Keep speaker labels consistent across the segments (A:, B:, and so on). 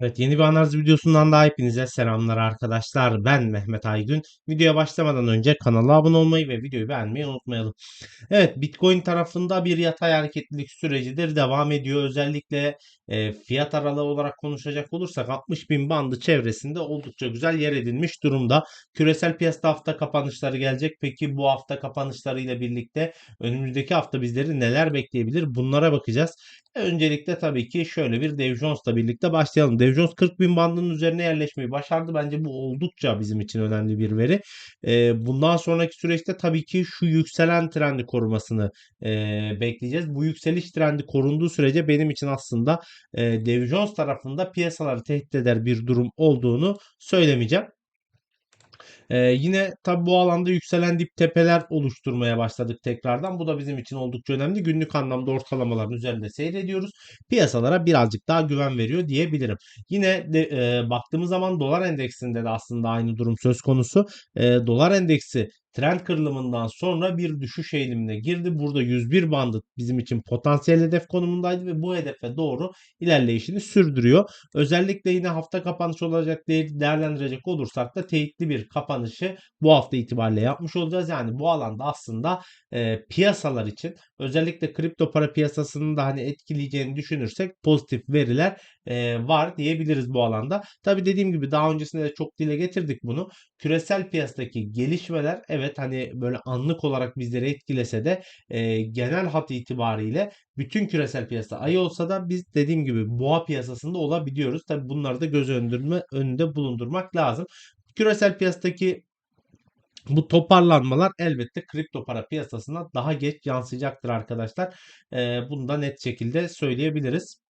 A: Evet, yeni bir analiz videosundan daha hepinize selamlar arkadaşlar. Ben Mehmet Aygün. Videoya başlamadan önce kanala abone olmayı ve videoyu beğenmeyi unutmayalım. Evet, Bitcoin tarafında bir yatay hareketlilik sürecidir. Devam ediyor. Özellikle e, fiyat aralığı olarak konuşacak olursak 60 bin bandı çevresinde oldukça güzel yer edinmiş durumda. Küresel piyasada hafta kapanışları gelecek. Peki bu hafta kapanışlarıyla birlikte önümüzdeki hafta bizleri neler bekleyebilir? Bunlara bakacağız. Öncelikle tabii ki şöyle bir Dow Jones'la birlikte başlayalım. Dow Jones 40 bin bandının üzerine yerleşmeyi başardı. Bence bu oldukça bizim için önemli bir veri. Ee, bundan sonraki süreçte tabii ki şu yükselen trendi korumasını e, bekleyeceğiz. Bu yükseliş trendi korunduğu sürece benim için aslında e, Dow Jones tarafında piyasaları tehdit eder bir durum olduğunu söylemeyeceğim. Ee, yine tabi bu alanda yükselen dip tepeler oluşturmaya başladık tekrardan. Bu da bizim için oldukça önemli. Günlük anlamda ortalamaların üzerinde seyrediyoruz. Piyasalara birazcık daha güven veriyor diyebilirim. Yine de, e, baktığımız zaman dolar endeksinde de aslında aynı durum söz konusu. E, dolar endeksi trend kırılımından sonra bir düşüş eğilimine girdi. Burada 101 bandı bizim için potansiyel hedef konumundaydı ve bu hedefe doğru ilerleyişini sürdürüyor. Özellikle yine hafta kapanışı olacak diye değerlendirecek olursak da teyitli bir kapanışı bu hafta itibariyle yapmış olacağız. Yani bu alanda aslında e, piyasalar için özellikle kripto para piyasasının da hani etkileyeceğini düşünürsek pozitif veriler e, var diyebiliriz bu alanda. Tabi dediğim gibi daha öncesinde de çok dile getirdik bunu. Küresel piyasadaki gelişmeler evet hani böyle anlık olarak bizleri etkilese de e, genel hat itibariyle bütün küresel piyasa ayı olsa da biz dediğim gibi boğa piyasasında olabiliyoruz. Tabi bunları da göz önünde bulundurmak lazım. Küresel piyasadaki bu toparlanmalar elbette kripto para piyasasına daha geç yansıyacaktır arkadaşlar. Bunu da net şekilde söyleyebiliriz.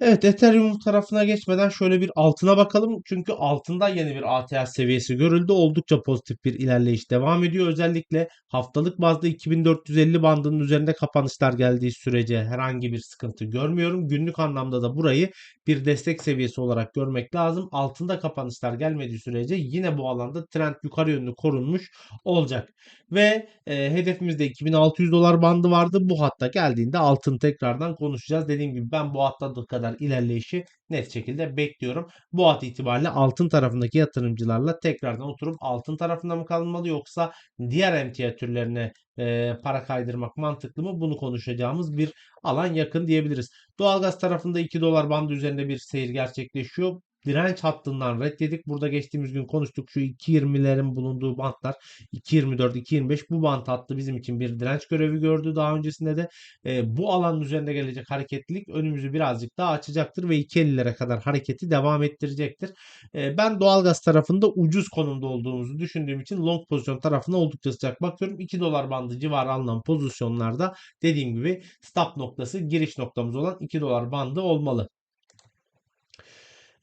A: Evet Ethereum tarafına geçmeden şöyle bir altına bakalım. Çünkü altında yeni bir ATH seviyesi görüldü. Oldukça pozitif bir ilerleyiş devam ediyor. Özellikle haftalık bazda 2450 bandının üzerinde kapanışlar geldiği sürece herhangi bir sıkıntı görmüyorum. Günlük anlamda da burayı bir destek seviyesi olarak görmek lazım. Altında kapanışlar gelmediği sürece yine bu alanda trend yukarı yönlü korunmuş olacak. Ve e, hedefimizde 2600 dolar bandı vardı. Bu hatta geldiğinde altın tekrardan konuşacağız. Dediğim gibi ben bu hatta kadar ilerleyişi net şekilde bekliyorum. Bu hat itibariyle altın tarafındaki yatırımcılarla tekrardan oturup altın tarafında mı kalmalı yoksa diğer emtia türlerine e, para kaydırmak mantıklı mı? Bunu konuşacağımız bir alan yakın diyebiliriz. Doğalgaz tarafında 2 dolar bandı üzerinde bir seyir gerçekleşiyor direnç hattından reddedik. Burada geçtiğimiz gün konuştuk. Şu 2.20'lerin bulunduğu bantlar 2.24, 2.25 bu bant hattı bizim için bir direnç görevi gördü. Daha öncesinde de e, bu alanın üzerinde gelecek hareketlilik önümüzü birazcık daha açacaktır ve 2.50'lere kadar hareketi devam ettirecektir. E, ben doğalgaz tarafında ucuz konumda olduğumuzu düşündüğüm için long pozisyon tarafına oldukça sıcak bakıyorum. 2 dolar bandı civarı alınan pozisyonlarda dediğim gibi stop noktası giriş noktamız olan 2 dolar bandı olmalı.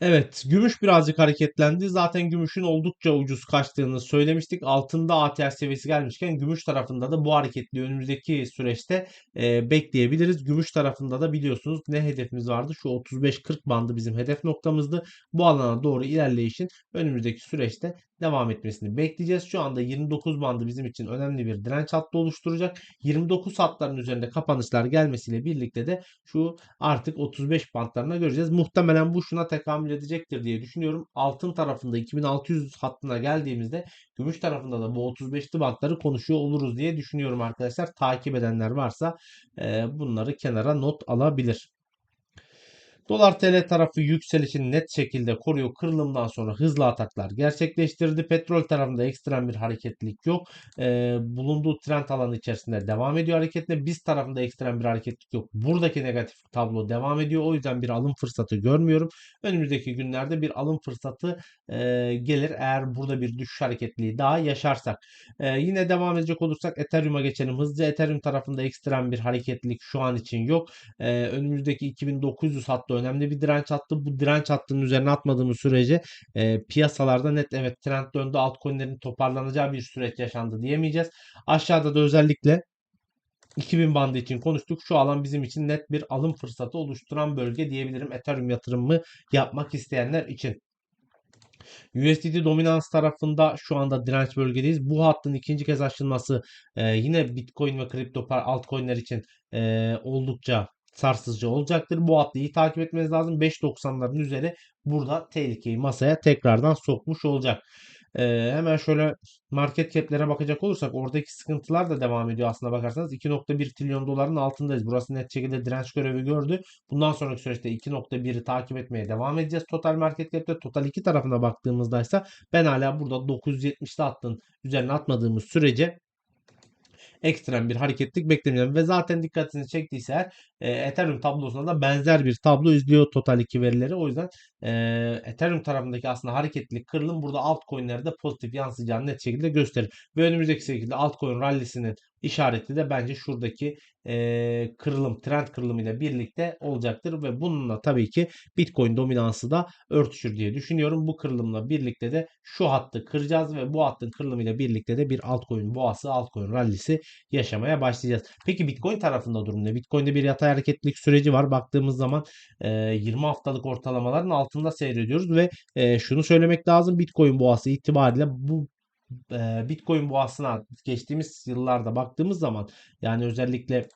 A: Evet, gümüş birazcık hareketlendi. Zaten gümüşün oldukça ucuz kaçtığını söylemiştik. Altında ATH seviyesi gelmişken gümüş tarafında da bu hareketli önümüzdeki süreçte e, bekleyebiliriz. Gümüş tarafında da biliyorsunuz ne hedefimiz vardı? Şu 35-40 bandı bizim hedef noktamızdı. Bu alana doğru ilerleyişin önümüzdeki süreçte devam etmesini bekleyeceğiz. Şu anda 29 bandı bizim için önemli bir direnç hattı oluşturacak. 29 hatların üzerinde kapanışlar gelmesiyle birlikte de şu artık 35 bantlarına göreceğiz. Muhtemelen bu şuna tekamül edecektir diye düşünüyorum. Altın tarafında 2600 hattına geldiğimizde gümüş tarafında da bu 35'li bantları konuşuyor oluruz diye düşünüyorum arkadaşlar. Takip edenler varsa e, bunları kenara not alabilir. Dolar TL tarafı yükselişini net şekilde koruyor. Kırılımdan sonra hızlı ataklar gerçekleştirdi. Petrol tarafında ekstrem bir hareketlilik yok. Ee, bulunduğu trend alanı içerisinde devam ediyor hareketle. Biz tarafında ekstrem bir hareketlilik yok. Buradaki negatif tablo devam ediyor. O yüzden bir alım fırsatı görmüyorum. Önümüzdeki günlerde bir alım fırsatı e, gelir eğer burada bir düşüş hareketliliği daha yaşarsak. E, yine devam edecek olursak Ethereum'a geçelim. Hızlıca Ethereum tarafında ekstrem bir hareketlilik şu an için yok. E, önümüzdeki 2900 hatta önemli bir direnç hattı. Bu direnç hattının üzerine atmadığımız sürece e, piyasalarda net evet trend döndü. Altcoin'lerin toparlanacağı bir süreç yaşandı diyemeyeceğiz. Aşağıda da özellikle 2000 bandı için konuştuk. Şu alan bizim için net bir alım fırsatı oluşturan bölge diyebilirim. Ethereum yatırımı yapmak isteyenler için. USDT dominans tarafında şu anda direnç bölgedeyiz. Bu hattın ikinci kez açılması e, yine Bitcoin ve kripto altcoin'ler için e, oldukça sarsıcı olacaktır. Bu hattı iyi takip etmeniz lazım. 5.90'ların üzeri burada tehlikeyi masaya tekrardan sokmuş olacak. Ee, hemen şöyle market cap'lere bakacak olursak oradaki sıkıntılar da devam ediyor aslında bakarsanız. 2.1 trilyon doların altındayız. Burası net şekilde direnç görevi gördü. Bundan sonraki süreçte 2.1'i takip etmeye devam edeceğiz. Total market cap'te total 2 tarafına baktığımızda ise ben hala burada 970'li hattın üzerine atmadığımız sürece ekstrem bir hareketlik beklemiyorum. Ve zaten dikkatinizi çektiyse e, Ethereum tablosunda da benzer bir tablo izliyor Total 2 verileri. O yüzden e, Ethereum tarafındaki aslında hareketlilik kırılım burada altcoin'lerde pozitif yansıyacağını net şekilde gösterir. Ve önümüzdeki şekilde altcoin rallisinin işareti de bence şuradaki e, kırılım, trend kırılımı ile birlikte olacaktır ve bununla tabii ki Bitcoin dominansı da örtüşür diye düşünüyorum. Bu kırılımla birlikte de şu hattı kıracağız ve bu hattın kırılımıyla birlikte de bir altcoin boğası, altcoin rallisi yaşamaya başlayacağız. Peki Bitcoin tarafında durum ne? Bitcoin'de bir yatay hareketlilik süreci var. Baktığımız zaman e, 20 haftalık ortalamaların altında seyrediyoruz ve e, şunu söylemek lazım. Bitcoin boğası itibariyle bu e, Bitcoin boğasına geçtiğimiz yıllarda baktığımız zaman yani özellikle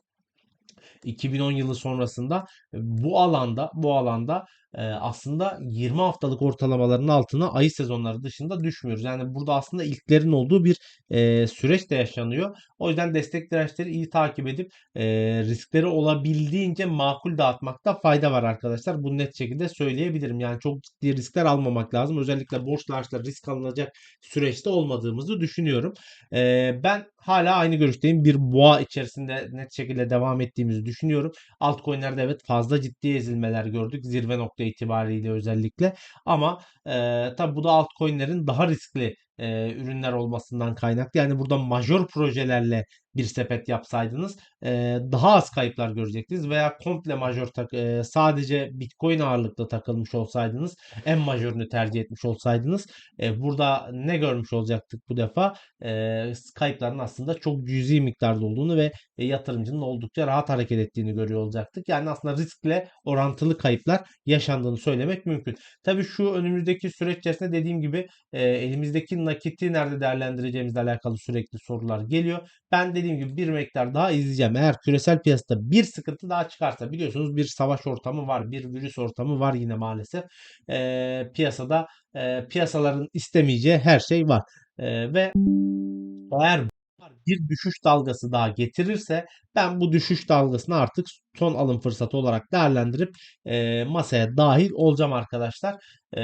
A: 2010 yılı sonrasında bu alanda bu alanda aslında 20 haftalık ortalamaların altına ayı sezonları dışında düşmüyoruz. Yani burada aslında ilklerin olduğu bir e, süreç de yaşanıyor. O yüzden destek dirençleri iyi takip edip e, riskleri olabildiğince makul dağıtmakta fayda var arkadaşlar. Bunu net şekilde söyleyebilirim. Yani çok ciddi riskler almamak lazım. Özellikle borç larçla risk alınacak süreçte olmadığımızı düşünüyorum. E, ben hala aynı görüşteyim. Bir boğa içerisinde net şekilde devam ettiğimizi düşünüyorum. Altcoin'lerde evet fazla ciddi ezilmeler gördük. Zirve nokta itibariyle özellikle. Ama e, tabi bu da altcoin'lerin daha riskli e, ürünler olmasından kaynaklı. Yani burada majör projelerle bir sepet yapsaydınız e, daha az kayıplar görecektiniz veya komple majör tak e, sadece Bitcoin ağırlıklı takılmış olsaydınız en majörünü tercih etmiş olsaydınız e, burada ne görmüş olacaktık bu defa e, kayıpların aslında çok cüzi miktarda olduğunu ve e, yatırımcının oldukça rahat hareket ettiğini görüyor olacaktık. Yani aslında riskle orantılı kayıplar yaşandığını söylemek mümkün. Tabii şu önümüzdeki süreç içerisinde dediğim gibi e, elimizdeki nakiti nerede değerlendireceğimizle alakalı sürekli sorular geliyor. Ben dediğim gibi bir miktar daha izleyeceğim. Eğer küresel piyasada bir sıkıntı daha çıkarsa biliyorsunuz bir savaş ortamı var, bir virüs ortamı var yine maalesef. E, piyasada e, piyasaların istemeyeceği her şey var. E, ve eğer bir düşüş dalgası daha getirirse ben bu düşüş dalgasını artık son alım fırsatı olarak değerlendirip e, masaya dahil olacağım arkadaşlar. E,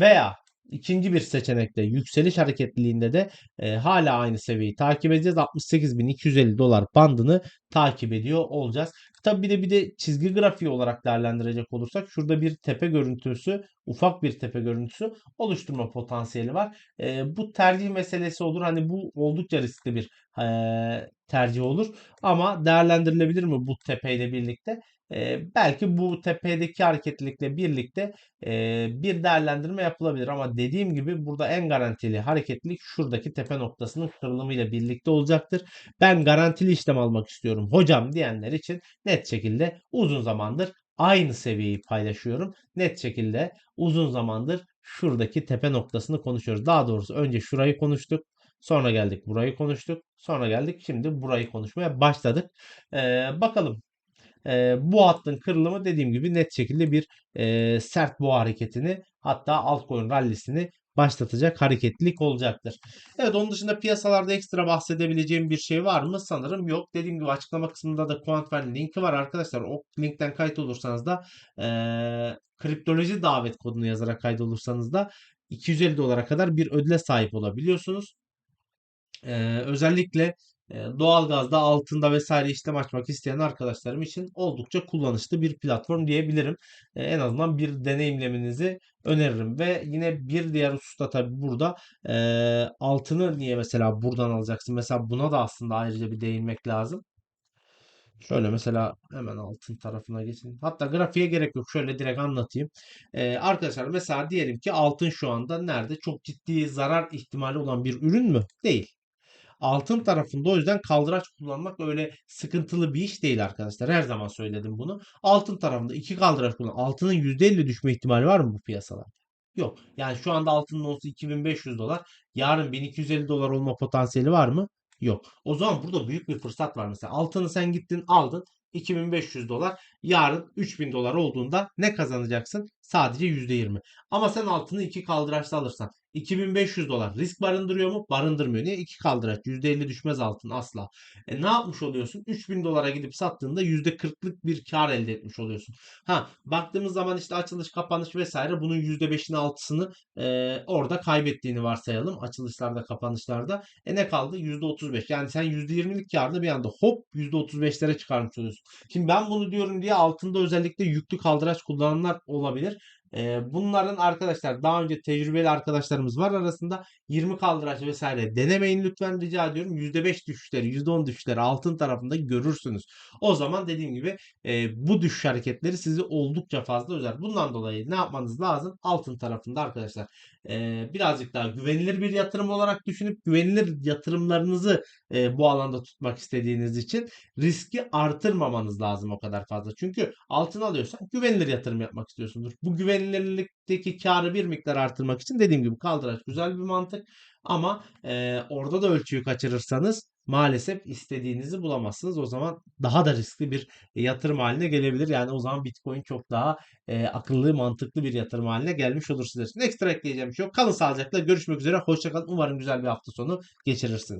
A: veya İkinci bir seçenekte yükseliş hareketliliğinde de e, hala aynı seviyeyi takip edeceğiz. 68.250 dolar bandını takip ediyor olacağız. Tabi bir de bir de çizgi grafiği olarak değerlendirecek olursak şurada bir tepe görüntüsü, ufak bir tepe görüntüsü oluşturma potansiyeli var. E, bu tercih meselesi olur. Hani bu oldukça riskli bir e, tercih olur. Ama değerlendirilebilir mi bu tepeyle birlikte? E, belki bu tepedeki hareketlilikle birlikte e, bir değerlendirme yapılabilir. Ama dediğim gibi burada en garantili hareketlilik şuradaki tepe noktasının kırılımıyla birlikte olacaktır. Ben garantili işlem almak istiyorum hocam diyenler için net şekilde uzun zamandır aynı seviyeyi paylaşıyorum. Net şekilde uzun zamandır şuradaki tepe noktasını konuşuyoruz. Daha doğrusu önce şurayı konuştuk. Sonra geldik burayı konuştuk. Sonra geldik şimdi burayı konuşmaya başladık. Ee, bakalım e, bu hattın kırılımı dediğim gibi net şekilde bir e, sert boğa hareketini hatta altcoin rallisini başlatacak hareketlilik olacaktır. Evet onun dışında piyasalarda ekstra bahsedebileceğim bir şey var mı? Sanırım yok. Dediğim gibi açıklama kısmında da Quantware linki var arkadaşlar. O linkten kayıt olursanız da e, kriptoloji davet kodunu yazarak kaydolursanız da 250 dolara kadar bir ödüle sahip olabiliyorsunuz. Ee, özellikle e, doğalgazda altında vesaire işlem açmak isteyen arkadaşlarım için oldukça kullanışlı bir platform diyebilirim. E, en azından bir deneyimlemenizi öneririm ve yine bir diğer hususta tabi burada e, altını niye mesela buradan alacaksın? Mesela buna da aslında ayrıca bir değinmek lazım. Şöyle mesela hemen altın tarafına geçin. Hatta grafiğe gerek yok. Şöyle direkt anlatayım. Ee, arkadaşlar mesela diyelim ki altın şu anda nerede? Çok ciddi zarar ihtimali olan bir ürün mü? Değil. Altın tarafında o yüzden kaldıraç kullanmak öyle sıkıntılı bir iş değil arkadaşlar. Her zaman söyledim bunu. Altın tarafında iki kaldıraç kullan. Altının %50 düşme ihtimali var mı bu piyasalarda? Yok. Yani şu anda altının olsa 2500 dolar. Yarın 1250 dolar olma potansiyeli var mı? Yok. O zaman burada büyük bir fırsat var mesela. Altını sen gittin aldın. 2500 dolar. Yarın 3000 dolar olduğunda ne kazanacaksın? Sadece %20. Ama sen altını iki kaldıraçta alırsan 2500 dolar risk barındırıyor mu? Barındırmıyor. Niye? 2 kaldıraç. %50 düşmez altın asla. E ne yapmış oluyorsun? 3000 dolara gidip sattığında %40'lık bir kar elde etmiş oluyorsun. Ha baktığımız zaman işte açılış, kapanış vesaire bunun %5'ini 6'sını e, orada kaybettiğini varsayalım. Açılışlarda, kapanışlarda. E ne kaldı? %35. Yani sen %20'lik karını bir anda hop %35'lere çıkarmış oluyorsun. Şimdi ben bunu diyorum diye altında özellikle yüklü kaldıraç kullananlar olabilir. Ee, bunların arkadaşlar daha önce tecrübeli arkadaşlarımız var arasında 20 kaldıraç vesaire denemeyin lütfen rica ediyorum. %5 düşüşleri, %10 düşüşleri altın tarafında görürsünüz. O zaman dediğim gibi e, bu düşüş hareketleri sizi oldukça fazla üzer. Bundan dolayı ne yapmanız lazım? Altın tarafında arkadaşlar e, birazcık daha güvenilir bir yatırım olarak düşünüp güvenilir yatırımlarınızı e, bu alanda tutmak istediğiniz için riski artırmamanız lazım o kadar fazla. Çünkü altın alıyorsan güvenilir yatırım yapmak istiyorsundur. Bu güvenilirlikteki karı bir miktar artırmak için dediğim gibi kaldıraç güzel bir mantık. Ama e, orada da ölçüyü kaçırırsanız maalesef istediğinizi bulamazsınız. O zaman daha da riskli bir yatırım haline gelebilir. Yani o zaman Bitcoin çok daha e, akıllı, mantıklı bir yatırım haline gelmiş olur sizler için. Ekstra ekleyeceğim bir şey yok. Kalın sağlıcakla. Görüşmek üzere. Hoşçakalın. Umarım güzel bir hafta sonu geçirirsiniz.